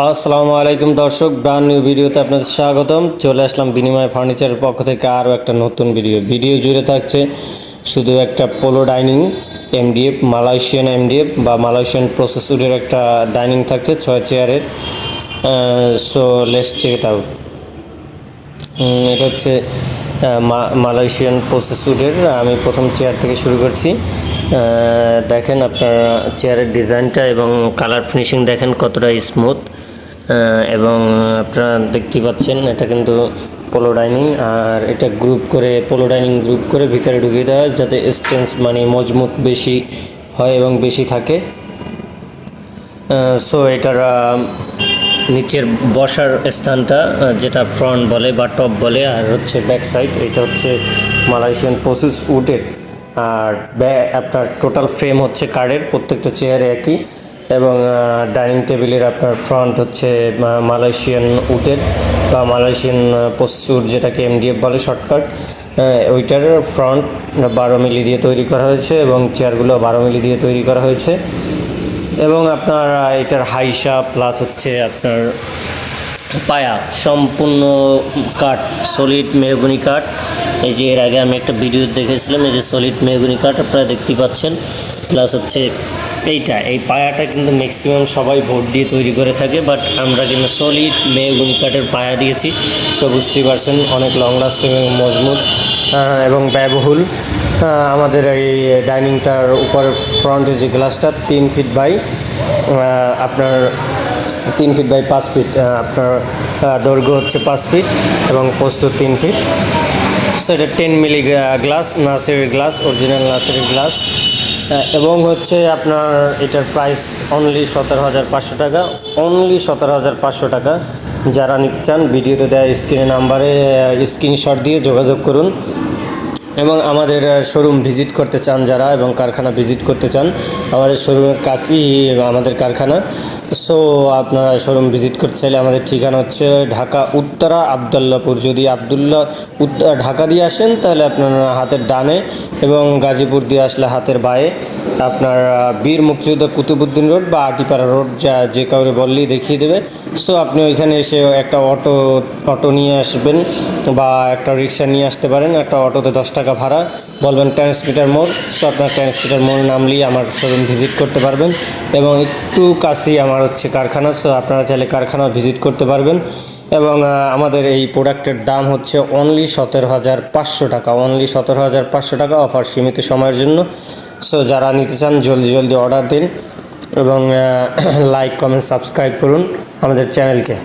আসসালামু আলাইকুম দর্শক ব্রান্ড নিউ ভিডিওতে আপনাদের স্বাগতম। চলে আসলাম বিনিময় ফার্নিচারের পক্ষ থেকে আরও একটা নতুন ভিডিও ভিডিও জুড়ে থাকছে শুধু একটা polo dining MDF Malaysian MDF বা মালয়েশিয়ান প্রসেসরের একটা ডাইনিং থাকছে ছয় চেয়ারের সো লেস চেক এটা হচ্ছে মালয়েশিয়ান প্রসেসুডের আমি প্রথম চেয়ার থেকে শুরু করছি। দেখেন আপনার চেয়ারের ডিজাইনটা এবং কালার ফিনিশিং দেখেন কতটা স্মুথ এবং আপনারা দেখতে পাচ্ছেন, এটা কিন্তু পোলো ডাইনিং আর এটা গ্রুপ করে পোলো ডাইনিং গ্রুপ করে ভিতরে ঢুকিয়ে দেওয়া হয় যাতে স্টেন্স মানে মজবুত বেশি হয় এবং বেশি থাকে। সো এটার নিচের বসার স্থানটা যেটা ফ্রন্ট বলে বা টপ বলে, আর হচ্ছে ব্যাক সাইড এটা হচ্ছে মালয়েশিয়ান প্রসেস উডের আর ব্যা- আপনার টোটাল ফ্রেম হচ্ছে কার্ডের প্রত্যেকটা চেয়ারে একই। এবং ডাইনিং টেবিলের আপনার ফ্রন্ট হচ্ছে মালয়েশিয়ান উডের বা মালয়েশিয়ান উড যেটাকে এমডিএফ বলে শর্টকাট ওইটার ফ্রন্ট বারো মিলি দিয়ে তৈরি করা হয়েছে এবং চেয়ারগুলো বারো মিলি দিয়ে তৈরি করা হয়েছে। এবং আপনার এটার হাইসা প্লাস হচ্ছে আপনার পায়া, সম্পূর্ণ কাঠ সলিড মেহগুনি কাঠ। এই যে এর আগে আমি একটা ভিডিও দেখেছিলাম, এই যে সলিড মেহগুনি কাঠ আপনারা দেখতে পাচ্ছেন। প্লাস হচ্ছে এইটা, এই পায়াটা কিন্তু ম্যাক্সিমাম সবাই ভোট দিয়ে তৈরি করে থাকে বাট আমরা কিন্তু সলিড মেহগুনি কাঠের পায়া দিয়েছি। সো বুঝতেই পারছেন, অনেক লং লাস্টিং এবং মজবুত এবং ব্যয়বহুল। আমাদের এই ডাইনিংটার উপরের ফ্রন্টের যে গ্লাসটা তিন ফিট বাই আপনার তিন ফিট বাই পাঁচ ফিট আপনার দৈর্ঘ্য হচ্ছে পাঁচ ফিট এবং পোস্ত তিন ফিট সো এটা টেন মিলি গ্লাস নার্সারির গ্লাস অরিজিনাল নার্সারির গ্লাস এবং হচ্ছে আপনার এটার প্রাইস অনলি সতেরো হাজার পাঁচশো টাকা অনলি সতেরো হাজার পাঁচশো টাকা। যারা নিতে চান, ভিডিওতে দেওয়া স্ক্রিনে নাম্বারে স্ক্রিনশট দিয়ে যোগাযোগ করুন। এবং আমাদের শোরুম ভিজিট করতে চান যারা এবং কারখানা ভিজিট করতে চান, আমাদের শোরুমের কাছেই আমাদের কারখানা। সো আপনারা শোরুম ভিজিট করতে চাইলে আমাদের ঠিকানা হচ্ছে ঢাকা উত্তরা আবদুল্লাপুর। যদি আবদুল্লাহ উত্তর ঢাকা দিয়ে আসেন, তাহলে আপনার হাতের ডানে এবং গাজীপুর দিয়ে আসলে হাতের বায়ে আপনার বীর মুক্তিযোদ্ধা কুতুবুদ্দিন রোড বা আটিপাড়া রোড যা, যে কাউরে বললেই দেখিয়ে দেবে। সো আপনি ওইখানে এসে একটা অটো অটো নিয়ে আসবেন বা একটা রিক্সা নিয়ে আসতে পারেন। একটা অটোতে দশ টাকা ভাড়া। বলবেন ট্রান্সমিটার মোড় সো আপনার ট্রান্সমিটার মোড় নামলেই আমার শোরুম ভিজিট করতে পারবেন এবং একটু কাছেই আমার হচ্ছে কারখানা। সো আপনারা চাইলে কারখানা ভিজিট করতে পারবেন এবং আমাদের এই প্রোডাক্টের দাম হচ্ছে অনলি সতেরো হাজার পাঁচশো টাকা। অনলি সতেরো হাজার পাঁচশো টাকা অফার সীমিত সময়ের জন্য। সো যারা নিতে চান, জলদি জলদি অর্ডার দিন এবং লাইক কমেন্ট সাবস্ক্রাইব করুন আমাদের চ্যানেলকে